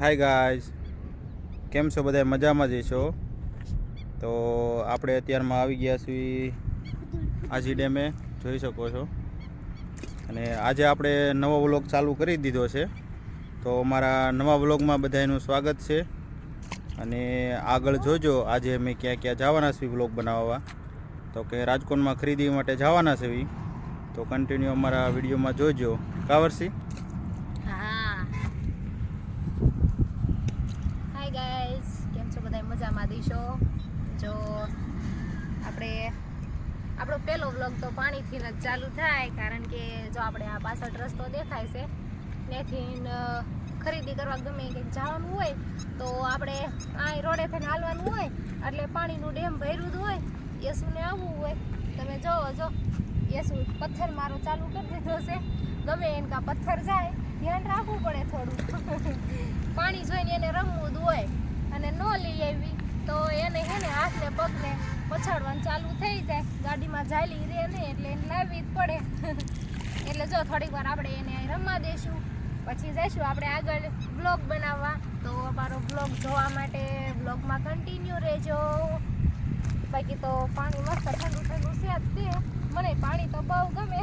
Hi guys કેમ છો બધા? મજામાં જ છો? તો આપણે અત્યારમાં આવી ગયા છીએ આજી ડેમે. જોઈ શકો છો. અને આજે આપણે નવો વ્લોગ ચાલુ કરી દીધો છે. તો અમારા નવા વ્લોગમાં બધાનું સ્વાગત છે. અને આગળ જોજો, આજે અમે ક્યાં ક્યાં જવાના છીએ વ્લોગ બનાવવા. તો કે રાજકોટમાં ખરીદી માટે જવાના છે તો કન્ટિન્યુ અમારા વિડીયોમાં જોજો. કાવરસી હા હાય ગાઈઝ કેમ છો બધા મજામાં દીશો જો, આપણે, આપણો પહેલો વ્લોગ તો પાણીથી જ ચાલુ થાય, કારણ કે જો આપણે આ પાછળ રસ્તો દેખાય છે, ત્યાંથી ખરીદી કરવા ગમે કંઈક જવાનું હોય, તો આપણે આ રોડે થઈને હાલવાનું હોય, એટલે પાણીનું ડેમ ભર્યું જ હોય યસુને આવવું હોય. તમે જોવો, જો યસુ પથ્થર મારો ચાલુ કરી દીધો છે. ગમે એને કા પથ્થર જાય, ધ્યાન રાખવું પડે થોડું. પાણી જોઈને એને રમવું જ હોય. અને ન લઈ આવી, તો એને હે ને હાથને પગને પછાડવાનું ચાલુ થઈ જાય. ગાડીમાં જાલી રહે ને એટલે એને લાવવી જ પડે. એટલે જો થોડીક વાર આપણે એને રમવા દેશું, પછી જઈશું આપણે આગળ બ્લોગ બનાવવા. તો અમારો બ્લોગ જોવા માટે બ્લોગમાં કન્ટિન્યુ રહેજો. બાકી તો પાણી મસ્ત ઠંડુ ઠંડુ છે જ તે. મને પાણી તો બહુ ગમે.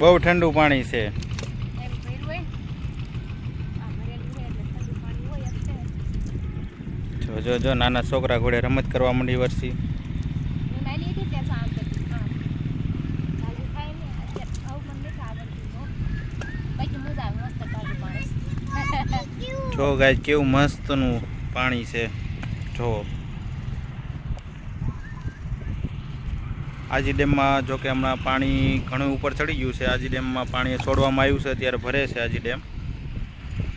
બહુ ઠંડુ પાણી છે એમ ભર્યું હોય ને આ ભરેલું છે એટલે ઠંડુ પાણી હોય જ છે જો જો નાના છોકરા ઘોડે રમત કરવા માંડી વર્ષી જો ગાય કેવું મસ્તનું પાણી છે. જો. આજી ડેમમાં જો કે હમણાં પાણી ઘણું ઉપર ચડી ગયું છે. આજી ડેમમાં પાણી છોડવામાં આવ્યું છે અત્યારે ભરે છે આજી ડેમ.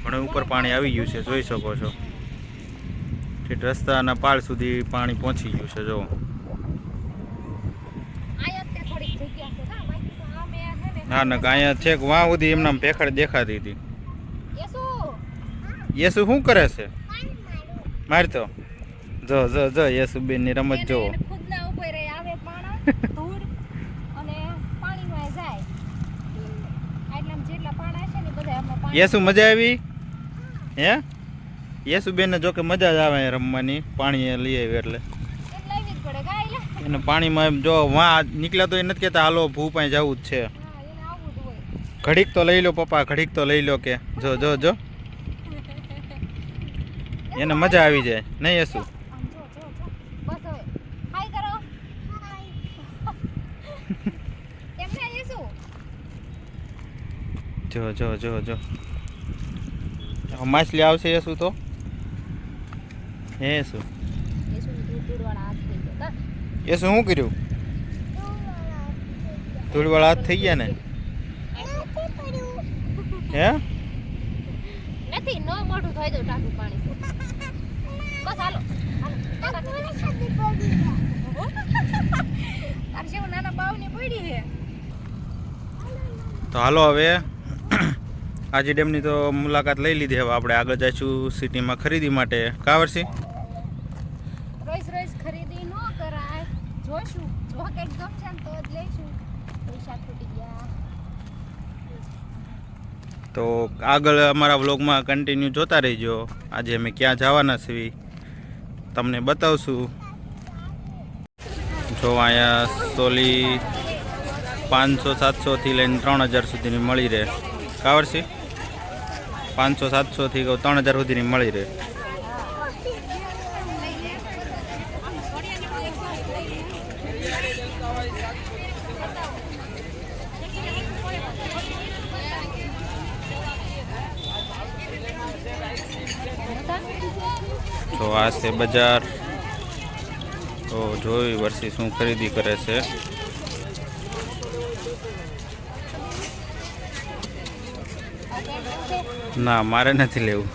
ઘણું ઉપર પાણી આવી ગયું છે જોઈ શકો છો. ઠેઠ રસ્તાના પાળ સુધી પાણી પહોંચી ગયું છે જો ના ને અહીંયા છેક વાં સુધી એમના ભેખડ દેખાતી હતી. યેસુ! શું કરે છે? મારતો જો જો જો યેસુ બેનની રમત જો યેસુ મજા આવી? હે? યેસુ બેન ને જો કે મજા જ આવે રમવાની, પાણી લઈ આવી એટલે. એને પાણીમાં જો વાં નીકળ્યા તો એ નથી કહેતા, હાલો ભૂ પાસે જવું જ છે. ઘડીક તો લઈ લો પપ્પા, ઘડીક તો લઈ લો કે. જો જો જો. એને મજા આવી જાય, નહીં યસુ? જો જો જો જો. માછલી આવશે યસુ તો? હે શું એ શું હાથ થઈ ગયો કા શું કર્યું ધૂળવાળા હાથ થઈ ગયા ને હે નથી નો મોઢું ધોઈ દઉં ટાંકું પાણી બસ હાલો જેવું તો હાલો હવે. આજે ડેમની તો મુલાકાત લઈ લીધી. હવે આપણે આગળ જઈશું સિટીમાં ખરીદી માટે. કાવરસી રોજ રોજ ખરીદી ન જોશું જો કંઈક ગમશે ને તો જ લઈશું. પૈસા તૂટી ગયા. તો આગળ અમારા વ્લોગમાં કન્ટિન્યુ જોતા રહેજો. આજે અમે ક્યાં જવાના છીએ, તમને બતાવશું. જો અહીંયા સોલી પાંચસો સાતસોથી લઈને ત્રણ હજાર સુધીની મળી રહે. કાવરસી? પાંચસો સાતસોથી ત્રણ હજાર સુધીની મળી રહે. તો આ છે બજાર. તો જોઈ વર્ષી શું ખરીદી કરે છે. ના મારે નથી લેવું.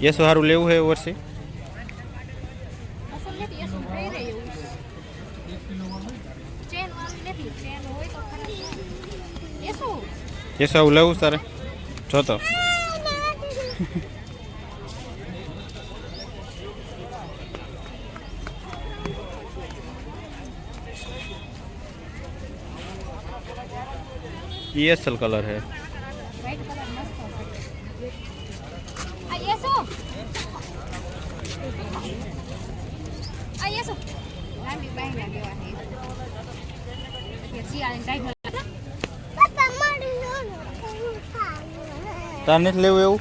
એ શું સારું લેવું છે વર્ષી? અસલ નથી એ શું થઈ રહ્યું ચેન વાળી નથી ચેન હોય તો ખરાબ એ શું એ શું આવું લેવું તારે જોતો ये असल कलर है વ્હાઈટ કલર મસ્ત આ યે શું આ લાંબી બાયના જેવા છે કે શિયાળાની ટાઈગર તાર નથી લેવું એવું?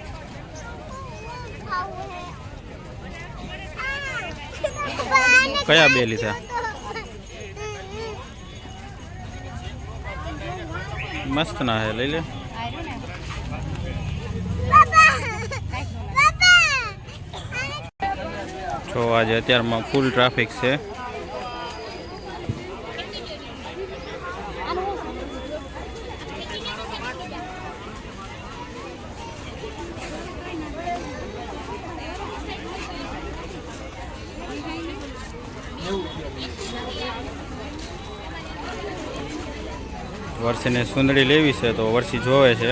કયા બે લીધા મસ્ત ના હે લઈ લે આયરો ને જો આજે અત્યારમાં ફૂલ ટ્રાફિક છે. વર્ષીને સુંદડી લેવી છે તો વર્ષી જોવે છે.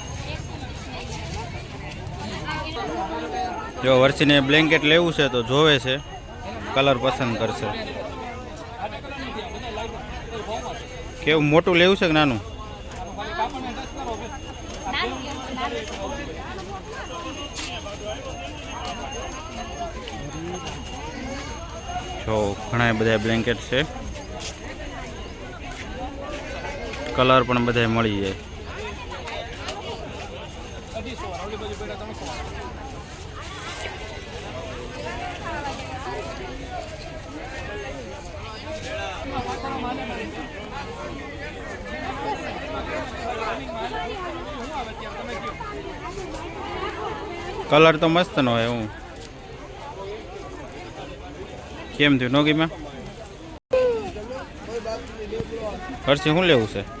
જો વર્ષીને બ્લેન્કેટ લેવું છે તો જોવે છે. કલર પસંદ કરશે. કેવું મોટું લેવું છે કે નાનું? જો ઘણા બધા બ્લેન્કેટ છે. કલર પણ બધા મળી જાય. કલર તો મસ્ત નો હોય હું કેમ થયું નોગીમાં હર્ષી શું લેવું છે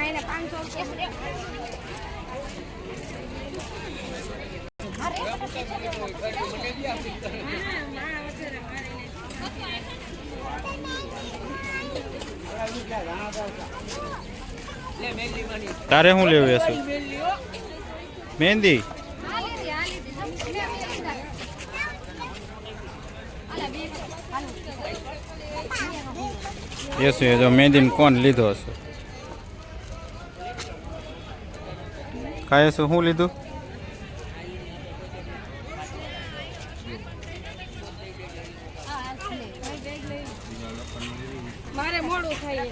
એને પાંચસો રૂપિયા તારે શું લેવું યશુ મહેંદી આ લીધી આ લીધી તમે બે બે લીધા આલા બે હાલો એ જો મહેંદીને કોણ લીધો હશે કાંઈ શું શું લીધું મારે મોડું થાય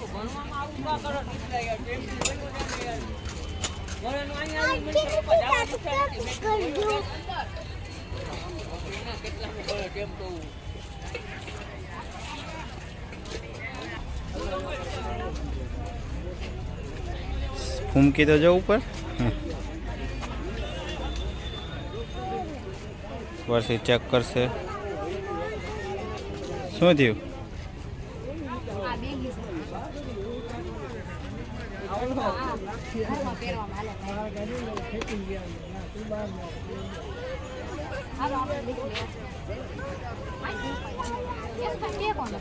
ફૂમકી તો જવું ઉપર વર્ષી ચેક કરશે શું થયું આ બેગી છે ઘરમાં પહેરવામાં હાલે હાલો આપણે દેખી લઈએ કોણ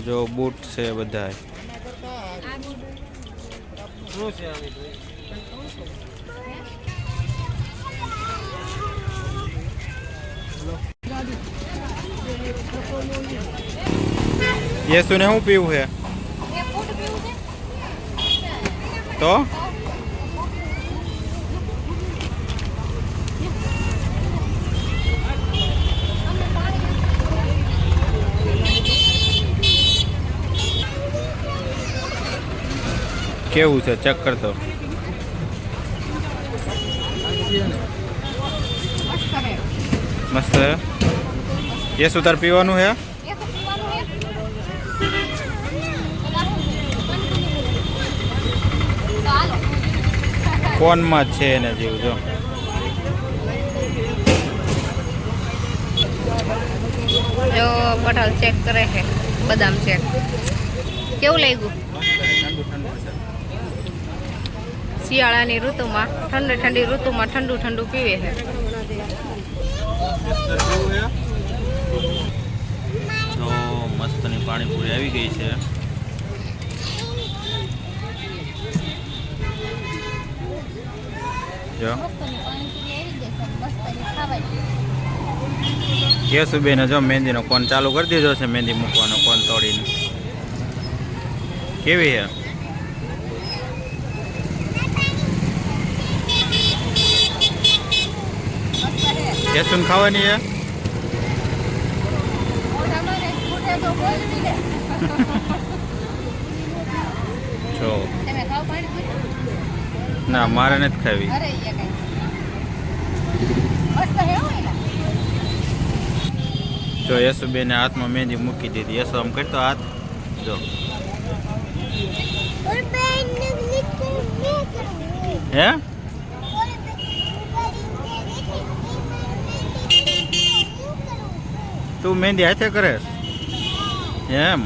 જો બૂટ છે બધા યશુને શું પીવું છે એ ફૂટ પીવું છે તો કેવું છે? ચેક કરતો મસ્ત હે? એ તાર પીવાનું હે? ફોનમાં જ છે એને જેવું, જો. જો પટેલ ચેક કરે છે. બદામ ચેક કેવું લાગ્યું? શિયાળાની ઋતુમાં, ઠંડી ઠંડી ઋતુમાં ઠંડુ ઠંડુ પીવે છે. જો મસ્તની પાણીપુરી આવી ગઈ છે. જો. યશુબેને જો મહેંદીનો કોન ચાલુ કરી દીધો છે, મહેંદી મૂકવાનો કોન તોડીને. કેવી છે? યશુને ખાવાની હે જો. ના મારે નથી ખાવી. જો યશુબેને હાથમાં મહેંદી મૂકી દીધી. યશુ આમ કરતો હાથ? જો. હે? તું મહેંદી હાથે કરે એમ.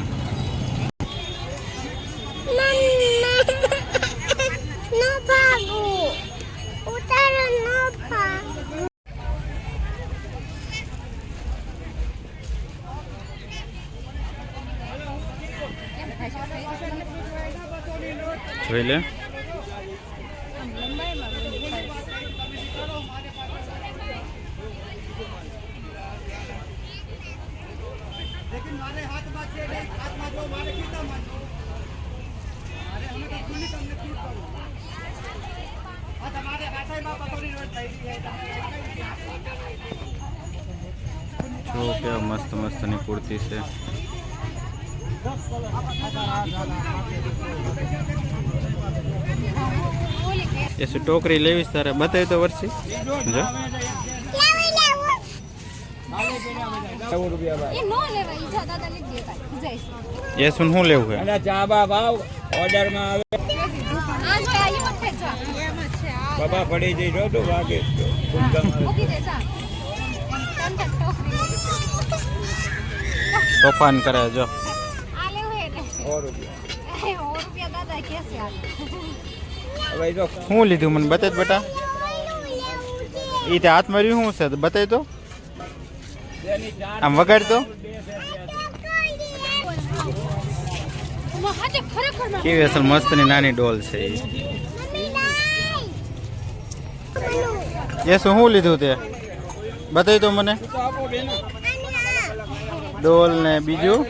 જોઈ લે આમ લંબાઈમાં બધું થાય છે. જો કેવા મસ્ત મસ્તની કુર્તી છે ઓલી કે એ શું ટોકરી લેવીશ તારે બતાવી તો વર્ષી જો એ નો લેવાય ઈજા દાદા લીધી હતા જઈશ એ શું શું લેવું છે અને ચા બા ભાવ ઓર્ડરમાં આવે બાબા પડી જઈ રહ્યો તો. વાગે તોફાન કરે જો. આ લેવું હે ને. સો રૂપિયા. એ સો રૂપિયા દાદા કેસે આ. હવે જો. શું લીધું મને બતાવી બેટા. એ તે હાથ માર્યું શું છે? બતાવી તો. આમ વગાડ તો. કેવી અસલ મસ્તની નાની ડોલ છે એ એ શું શું લીધું તે? બતાવી તો મને. ડોલ ને બીજું?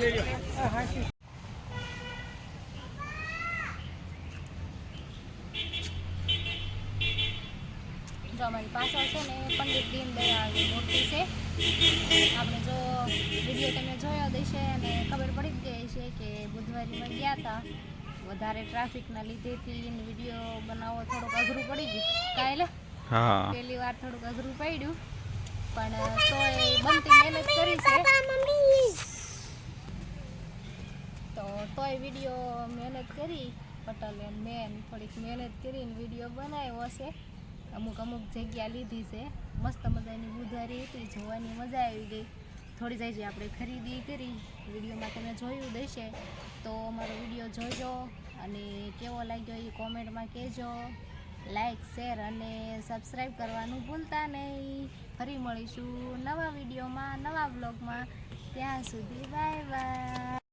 અમારી પાછળ છે ને પંડિત દીનદયાળની મૂર્તિ છે. આપણે જો વીડિયો તમે જોયો દેશે અને ખબર પડી ગઈ છે કે બુધવારીમાં ગયા હતા વધારે ટ્રાફિકના લીધેથી વીડિયો બનાવવો થોડોક અઘરું પડી ગયું. કાલે પહેલી વાર થોડુંક અઘરું પડ્યું, પણ તોય બનતી મહેનત કરી છે. તો તોય વીડિયો મહેનત કરી, પટલ એન મેન થોડીક મહેનત કરીને વીડિયો બનાવ્યો છે. અમુક અમુક જગ્યા લીધી છે. મસ્ત મજાની બુધારી હતી, જોવાની મજા આવી ગઈ. થોડી જાય આપણે ખરીદી કરી, વિડીયોમાં તમે જોયું દેશે તો અમારો વીડિયો જોજો અને કેવો લાગ્યો એ કોમેન્ટમાં કહેજો. લાઈક શેર અને સબસ્ક્રાઈબ કરવાનું ભૂલતા નહીં. ફરી મળીશું નવા વિડીયોમાં, નવા બ્લોગમાં ત્યાં સુધી બાય બાય